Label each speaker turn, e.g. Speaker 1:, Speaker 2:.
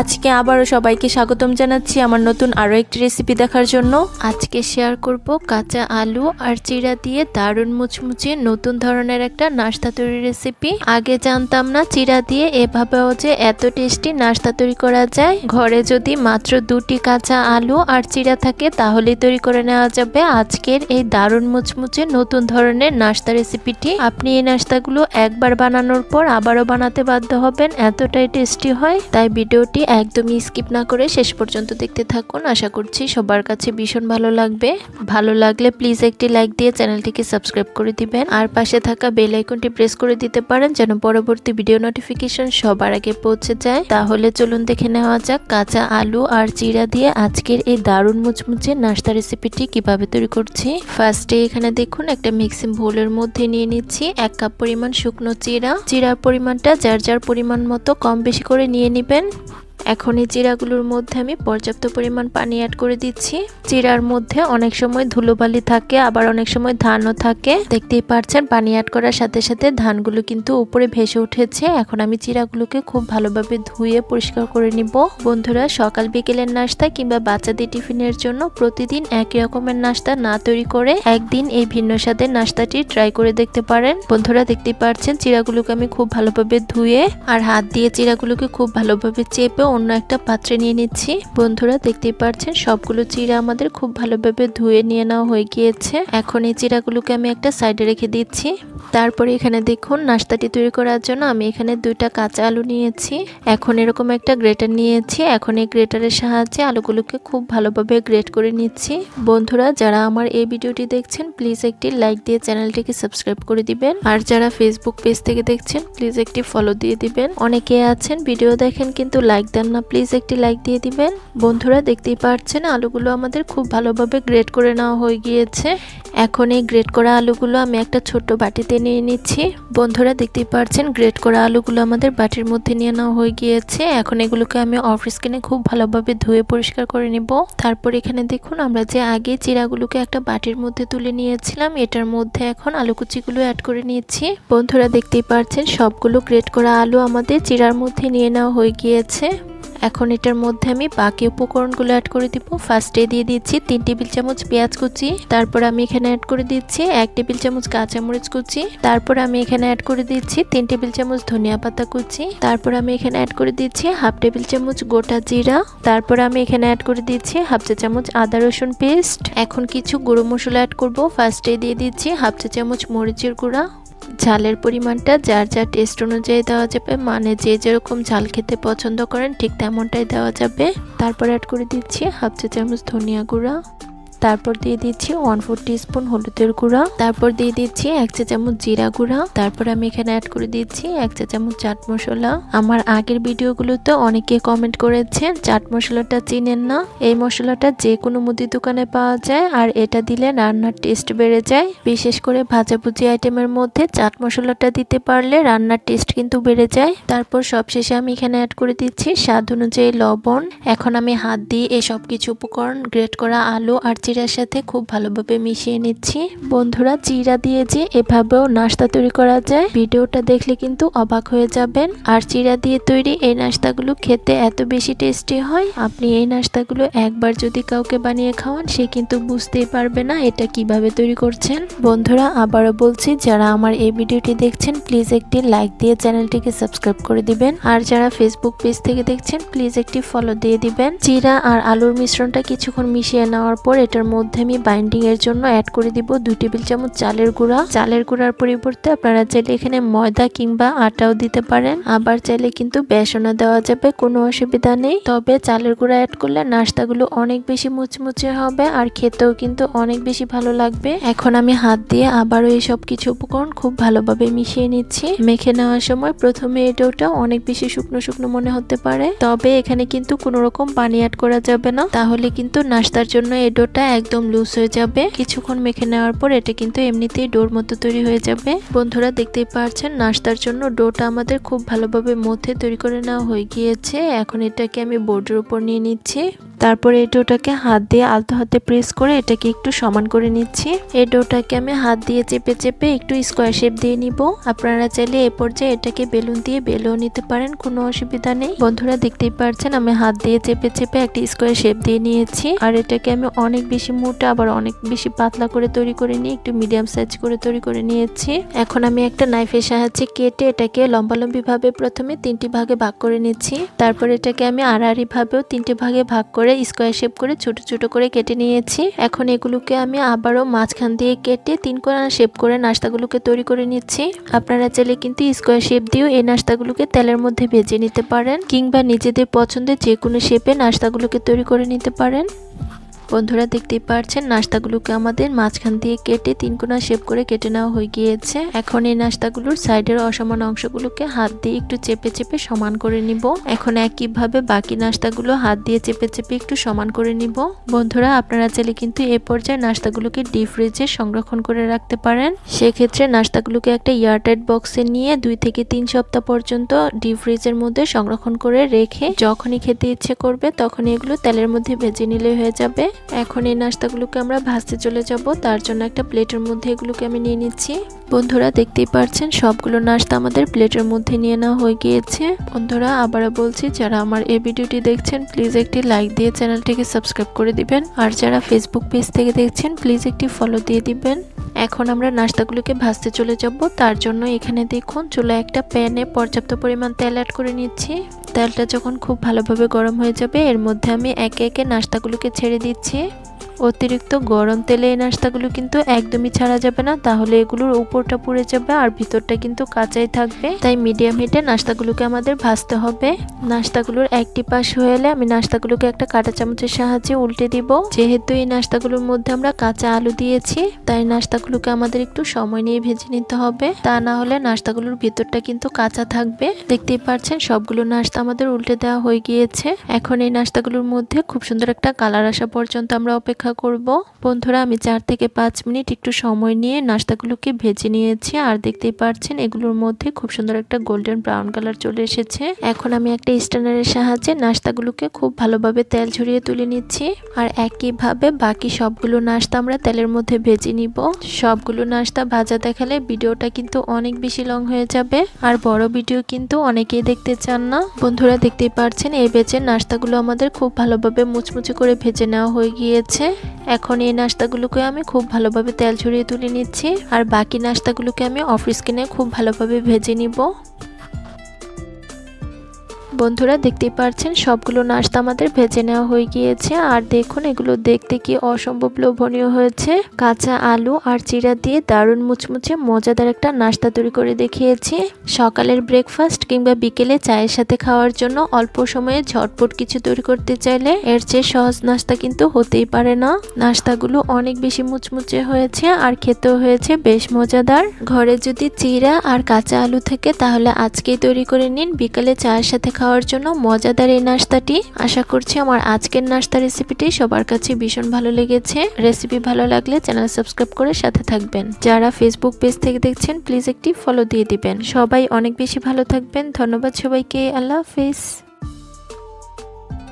Speaker 1: আজকে আবারও সবাইকে স্বাগতম জানাচ্ছি আমার নতুন আরও একটি রেসিপি দেখার জন্য। আজকে শেয়ার করব কাঁচা আলু আর চিড়া দিয়ে দারুণ মুচমুচে নতুন ধরনের একটা নাস্তা তৈরি রেসিপি আগে জানতাম না চিড়া দিয়ে এভাবেও যে এত টেস্টি নাস্তা তৈরি করা যায়। ঘরে যদি মাত্র দুটি কাঁচা আলু আর চিড়া থাকে তাহলেই তৈরি করে নেওয়া যাবে। আজকের এই দারুণ মুচমুচে নতুন ধরনের নাস্তা রেসিপিটি আপনি এই নাস্তাগুলো একবার বানানোর পর আবারও বানাতে বাধ্য হবেন, এতটাই টেস্টি হয়। তাই ভিডিওটি একদমই স্কিপ না করে শেষ পর্যন্ত দেখতে থাকুন। আশা করছি সবার কাছে ভীষণ ভালো লাগবে। ভালো লাগলে প্লিজ একটি লাইক দিয়ে চ্যানেলটিকে সাবস্ক্রাইব করে দিবেন। আর পাশে থাকা বেল আইকনটি প্রেস করে দিতে পারেন যেন পরবর্তী ভিডিও নোটিফিকেশন সবার আগে পৌঁছে যায়। তাহলে চলুন দেখে নেওয়া যাক কাঁচা আলু আর চিড়া দিয়ে আজকের এই দারুণ মুচমুচে নাস্তা রেসিপিটি কীভাবে তৈরি করছি। ফার্স্টে এখানে দেখুন একটা মিক্সিং বোলের মধ্যে নিয়ে নিচ্ছি এক কাপ পরিমাণ শুকনো চিড়া চিড়ার পরিমাণটা যার যার পরিমাণ মতো কম বেশি করে নিয়ে নেবেন। এখন এই চিরাগুলোর মধ্যে আমি পর্যাপ্ত পরিমাণ পানি অ্যাড করে দিচ্ছি। চিরার মধ্যে অনেক সময় ধুলোবালি থাকে, আবার অনেক সময় ধানও থাকে। দেখতেই পারছেন, পানি অ্যাড করার সাথে সাথে ধানগুলো কিন্তু উপরে ভেসে উঠেছে। এখন আমি চিরাগুলোকে খুব ভালোভাবে ধুয়ে পরিষ্কার করে নিব। বন্ধুরা, সকাল বিকেলের নাস্তা কিংবা বাচ্চাদের টিফিনের জন্য প্রতিদিন একই রকমের নাস্তা না তৈরি করে একদিন এই ভিন্ন স্বাদের নাস্তাটি ট্রাই করে দেখতে পারেন। বন্ধুরা, দেখতেই পাচ্ছেন চিরাগুলোকে আমি খুব ভালোভাবে ধুয়ে আর হাত দিয়ে চিরাগুলোকে খুব ভালোভাবে চেপে অন্য একটা পাত্রে নিয়ে নিচ্ছি। বন্ধুরা, দেখতেই পাচ্ছেন সবগুলো চিড়া আমাদের খুব ভালোভাবে ধুয়ে নিয়ে নেওয়া হয়ে গিয়েছে। এখন এই চিড়াগুলোকে আমি একটা সাইডে রেখে দিচ্ছি। তারপরে এখানে দেখুন, নাস্তাটি তৈরি করার জন্য আমি এখানে দুইটা কাঁচা আলু নিয়েছি। এখন এরকম একটা গ্রেটার নিয়েছি। এখন এই গ্রেটারের সাহায্যে আলুগুলোকে খুব ভালোভাবে গ্রেট করে নিচ্ছি। বন্ধুরা, যারা আমার এই ভিডিওটি দেখছেন, প্লিজ একটি লাইক দিয়ে চ্যানেলটিকে সাবস্ক্রাইব করে দিবেন। আর যারা ফেসবুক পেজ থেকে দেখছেন, প্লিজ একটি ফলো দিয়ে দিবেন। অনেকে আছেন, ভিডিও দেখেন, কিন্তু লাইক দেন না প্লিজ একটি লাইক দিয়ে দিবেন। বন্ধুরা, দেখতেই পাচ্ছেন আলুগুলো আমাদের খুব ভালোভাবে গ্রেট করে নেওয়া হয়ে গিয়েছে। এখন এই গ্রেট করা আলুগুলো আমি একটা ছোট্ট বাটিতে নিয়ে নিচ্ছি। বন্ধুরা, দেখতেই পাচ্ছেন গ্রেট করা আলুগুলো আমাদের বাটির মধ্যে নিয়ে নেওয়া হয়ে গিয়েছে। এখন এগুলোকে আমি অফ স্ক্রিনে খুব ভালোভাবে ধুয়ে পরিষ্কার করে নিব। তারপর এখানে দেখুন, আমরা যে আগে চিরাগুলোকে একটা বাটির মধ্যে তুলে নিয়েছিলাম, এটার মধ্যে এখন আলু কুচিগুলো অ্যাড করে নিয়েছি বন্ধুরা, দেখতেই পাচ্ছেন সবগুলো গ্রেট করা আলু আমাদের চিরার মধ্যে নিয়ে নেওয়া হয়ে গিয়েছে। এখন এটার মধ্যে আমি বাকি উপকরণগুলো অ্যাড করে দিব। ফার্স্টে দিয়ে দিচ্ছি তিন টেবিল চামচ পেঁয়াজ কুচি, তারপর আমি এখানে অ্যাড করে দিচ্ছি এক টেবিল চামচ কাঁচামরিচ কুচি, তারপর আমি এখানে অ্যাড করে দিচ্ছি তিন টেবিল চামচ ধনিয়া পাতা কুচি, তারপর আমি এখানে অ্যাড করে দিচ্ছি হাফ টেবিল চামচ গোটা জিরা, তারপর আমি এখানে অ্যাড করে দিচ্ছি হাফ চা চামচ আদা রসুন পেস্ট এখন কিছু গুঁড়ো মশলা অ্যাড করব। ফার্স্টে দিয়ে দিচ্ছি হাফ চা চামচ মরিচের গুঁড়া ঝালের পরিমাণটা, যার যার টেস্ট অনুযায়ী দেওয়া যাবে মানে যে যেরকম ঝাল খেতে পছন্দ করেন, ঠিক তেমনটাই দেওয়া যাবে। তারপর অ্যাড করে দিচ্ছি হাফ চা চামচ ধনিয়া গুঁড়া। তারপর দিয়ে দিচ্ছি ওয়ান ফোর স্পুন হলুদের গুঁড়া। তারপর দিয়ে দিচ্ছি এক চা চামচ জিরা গুঁড়া। তারপর আমি এখানে অ্যাড করে দিচ্ছি এক চা চামচ চাট মশলা। আমার আগের ভিডিওগুলোতে অনেকে কমেন্ট করেছেন, চাট মশলাটা চিনেন না। এই মশলাটা যে কোনো মুদি দোকানে পাওয়া যায় আর এটা দিলে রান্নার টেস্ট বেড়ে যায়। বিশেষ করে ভাজাভুজি আইটেমের মধ্যে চাট মশলাটা দিতে পারলে রান্নার টেস্ট কিন্তু বেড়ে যায়। তারপর সবশেষে আমি এখানে অ্যাড করে দিচ্ছি স্বাদ অনুযায়ী লবণ। এখন আমি হাত দিয়ে এই সব কিছু উপকরণ গ্রেট করা আলু আর চিরার সাথে খুব ভালোভাবে মিশিয়ে নিচ্ছি। বন্ধুরা চিরা দিয়ে যে এভাবেও নাস্তা তৈরি করা যায়, ভিডিওটা দেখলে কিন্তু অবাক হয়ে যাবেন। আর চিরা দিয়ে তৈরি এই নাস্তাগুলো খেতে এত বেশি টেস্টি হয়, আপনি এই নাস্তাগুলো একবার যদি কাউকে বানিয়ে খাওয়ান, সে কিন্তু বুঝতেই পারবে না এটা কীভাবে তৈরি করছেন। বন্ধুরা, আবারও বলছি, যারা আমার এই ভিডিওটি দেখছেন, প্লিজ একটি লাইক দিয়ে চ্যানেলটিকে সাবস্ক্রাইব করে দিবেন। আর যারা ফেসবুক পেজ থেকে দেখছেন, প্লিজ একটি ফলো দিয়ে দিবেন। চিরা আর আলুর মিশ্রণটা কিছুক্ষণ মিশিয়ে নেওয়ার পর এটার মধ্যে আমি বাইন্ডিং এর জন্য অ্যাড করে দিব দুই টেবিল চামচ চালের গুঁড়া। চালের গুঁড়ার পরিবর্তে আপনারা চাইলে এখানে ময়দা কিংবা আটাও দিতে পারেন। আবার চাইলে কিন্তু বেসনও দেওয়া যাবে, কোনো অসুবিধা নেই। তবে চালের গুঁড়া অ্যাড করলে নাস্তাগুলো অনেক বেশি মুচমুচে হবে আর খেতেও কিন্তু অনেক বেশি ভালো লাগবে। এখন আমি হাত দিয়ে আবারও এই সব কিছু উপকরণ খুব ভালোভাবে মিশিয়ে নিচ্ছি। মেখে নেওয়ার সময় প্রথমে এই ডোটা অনেক বেশি শুকনো শুকনো মনে হতে পারে। তবে এখানে কিন্তু কোনো রকম পানি অ্যাড করা যাবে না। তাহলে কিন্তু নাস্তার জন্য এই ডোটা একদম লুজ হয়ে যাবে। কিছুক্ষণ মেখে নেওয়ার পর এটা কিন্তু এমনিতেই ডোর মতো তৈরি হয়ে যাবে। বন্ধুরা, দেখতেই পারছেন, নাস্তার জন্য ডোটা আমাদের খুব ভালোভাবে মধ্যে তৈরি করে নেওয়া হয়ে গিয়েছে। এখন এটাকে আমি বোর্ডের উপর নিয়ে নিচ্ছি। তারপরে এই ডোটাকে হাত দিয়ে আলতো হাতে প্রেস করে এটাকে একটু সমান করে নিচ্ছি। এই ডোটাকে আমি হাত দিয়ে চেপে চেপে একটু স্কোয়ার শেপ দিয়ে নিব। আপনারা চাইলে এ পর্যায়ে এটাকে বেলুন দিয়ে বেলেও নিতে পারেন, কোনো অসুবিধা নেই। বন্ধুরা দেখতেই পারছেন, আমি হাত দিয়ে চেপে চেপে একটা স্কোয়ার শেপ দিয়ে নিয়েছি। আর এটাকে আমি অনেক বেশি মোটা, আবার অনেক বেশি পাতলা করে তৈরি করে নিয়ে একটু মিডিয়াম সাইজ করে তৈরি করে নিয়েছি। এখন আমি একটা নাইফের সাহায্যে কেটে এটাকে লম্বালম্বি ভাবে প্রথমে তিনটি ভাগে ভাগ করে নিচ্ছি। তারপর এটাকে আমি আড়াআড়ি ভাবেও তিনটি ভাগে ভাগ করে স্কোয়ার শেপ করে ছোট ছোট করে কেটে নিয়েছি। এখন এগুলোকে আমি আবারও মাঝখান দিয়ে কেটে তিন কোনা শেপ করে নাস্তাগুলোকে তৈরি করে নিচ্ছি। আপনারা চাইলে কিন্তু স্কোয়ার শেপ দিয়েও এই নাস্তাগুলোকে তেলের মধ্যে ভেজে নিতে পারেন কিংবা নিজেদের পছন্দের যে কোনো শেপে নাস্তাগুলোকে তৈরি করে নিতে পারেন। বন্ধুরা দেখতেই পারছেন, নাস্তাগুলোকে আমাদের মাঝখান দিয়ে কেটে তিন কোনা শেপ করে কেটে নেওয়া হয়ে গিয়েছে। এখন এই নাস্তাগুলোর সাইডের অসমান অংশগুলোকে হাত দিয়ে একটু চেপে চেপে সমান করে নিব। এখন একইভাবে বাকি নাস্তাগুলো হাত দিয়ে চেপে চেপে একটু সমান করে নিব। বন্ধুরা, আপনারা চাইলে কিন্তু এ পর্যায়ে নাস্তাগুলোকে ডিপ ফ্রিজে সংরক্ষণ করে রাখতে পারেন। সেক্ষেত্রে নাস্তাগুলোকে একটা এয়ারটাইট বক্সে নিয়ে দুই থেকে তিন সপ্তাহ পর্যন্ত ডিপ ফ্রিজের মধ্যে সংরক্ষণ করে রেখে যখনই খেতে ইচ্ছে করবে তখন এগুলো তেলের মধ্যে ভেজে নিলে হয়ে যাবে। এখন এই নাস্তাগুলোকে আমরা ভাজতে চলে যাব। তার জন্য একটা প্লেটের মধ্যে এগুলোকে আমি নিয়ে নিচ্ছি। বন্ধুরা, দেখতেই পারছেন, সবগুলো নাস্তা আমাদের প্লেটের মধ্যে নিয়ে নেওয়া হয়ে গিয়েছে। বন্ধুরা, আবারও বলছি, যারা আমার এই ভিডিওটি দেখছেন, প্লিজ একটি লাইক দিয়ে চ্যানেলটিকে সাবস্ক্রাইব করে দিবেন। আর যারা ফেসবুক পেজ থেকে দেখছেন, প্লিজ একটি ফলো দিয়ে দিবেন। এখন আমরা নাস্তাগুলোকে ভাজতে চলে যাব। তার জন্য এখানে দেখুন চুলা একটা প্যানে পর্যাপ্ত পরিমাণ তেল অ্যাড করে নিচ্ছি। তেলটা যখন খুব ভালোভাবে গরম হয়ে যাবে, এর মধ্যে আমি একে একে নাস্তাগুলোকে ছেড়ে দিচ্ছি। অতিরিক্ত গরম তেলে এই নাস্তাগুলো কিন্তু একদমই ছাড়া যাবে না। তাহলে এগুলোর উপরটা পুড়ে যাবে আর ভিতরটা কিন্তু কাঁচাই থাকবে। তাই মিডিয়াম হিটে নাস্তাগুলোকে আমাদের ভাজতে হবে। নাস্তাগুলোর একটি পাশ হয়ে এলে আমি নাস্তাগুলোকে একটা কাঁটা চামচের সাহায্যে উল্টে দিব। যেহেতু এই নাস্তাগুলোর মধ্যে আমরা কাঁচা আলু দিয়েছি, তাই নাস্তাগুলোকে আমাদের একটু সময় নিয়ে ভেজে নিতে হবে। তা না হলে নাস্তাগুলোর ভিতরটা কিন্তু কাঁচা থাকবে। দেখতেই পাচ্ছেন সবগুলো নাস্তা আমাদের উল্টে দেওয়া হয়ে গিয়েছে। এখন এই নাস্তাগুলোর মধ্যে খুব সুন্দর একটা কালার আসা পর্যন্ত আমরা অপেক্ষা করব। বন্ধুরা, আমি চার থেকে পাঁচ মিনিট একটু সময় নিয়ে নাস্তাগুলোকে ভেজে নিয়েছি। আর দেখতেই পাচ্ছেন এগুলোর মধ্যে খুব সুন্দর একটা গোল্ডেন ব্রাউন কালার চলে এসেছে। এখন আমি একটা স্ট্যান্ডারের সাহায্যে নাস্তাগুলোকে খুব ভালোভাবে তেল ঝরিয়ে তুলে নিচ্ছি। আর একইভাবে বাকি সবগুলো নাস্তা আমরা তেলের মধ্যে ভেজে নিব। সবগুলো নাস্তা ভাজা দেখালে ভিডিওটা কিন্তু অনেক বেশি লং হয়ে যাবে। আর বড় ভিডিও কিন্তু অনেকেই দেখতে চান না। বন্ধুরা, দেখতেই পাচ্ছেন এই বেচের নাস্তাগুলো আমাদের খুব ভালোভাবে মুচমুচে করে ভেজে নেওয়া হয়ে গিয়েছে। এখন এই নাস্তাগুলোকে আমি খুব ভালোভাবে তেল ছড়িয়ে তুলে নিচ্ছি। আর বাকি নাস্তাগুলোকে আমি অফ স্কিনে খুব ভালোভাবে ভেজে নিব। বন্ধুরা দেখতেই পাচ্ছেন সবগুলো নাস্তা আমাদের ভেজে নেওয়া হয়ে গিয়েছে। আর দেখুন, এগুলো দেখতে কি অসম্ভব লোভনীয় হয়েছে। কাঁচা আলু আর চিরা দিয়ে দারুণ মুচমুচে মজাদার একটা নাস্তা তৈরি করে দেখিয়েছি। সকালের ব্রেকফাস্ট কিংবা বিকেলে চায়ের সাথে খাওয়ার জন্য অল্প সময়ে ঝটপট কিছু তৈরি করতে চাইলে এর চেয়ে সহজ নাস্তা কিন্তু হতেই পারে না। নাস্তাগুলো অনেক বেশি মুচমুচে হয়েছে আর খেতেও হয়েছে বেশ মজাদার। ঘরে যদি চিরা আর কাঁচা আলু থাকে তাহলে আজকেই তৈরি করে নিন। বিকালে চায়ের সাথে খাওয়ার জন্য মজাদার এই নাস্তাটি। আশা করছি আমার আজকের নাস্তা রেসিপিটি সবার কাছে ভীষণ ভালো লেগেছে। রেসিপি ভালো লাগলে চ্যানেল সাবস্ক্রাইব করে সাথে থাকবেন। যারা ফেসবুক পেজ থেকে দেখছেন প্লিজ একটি ফলো দিয়ে দিবেন। সবাই অনেক বেশি ভালো থাকবেন। ধন্যবাদ সবাইকে। আল্লাহ হাফিজ।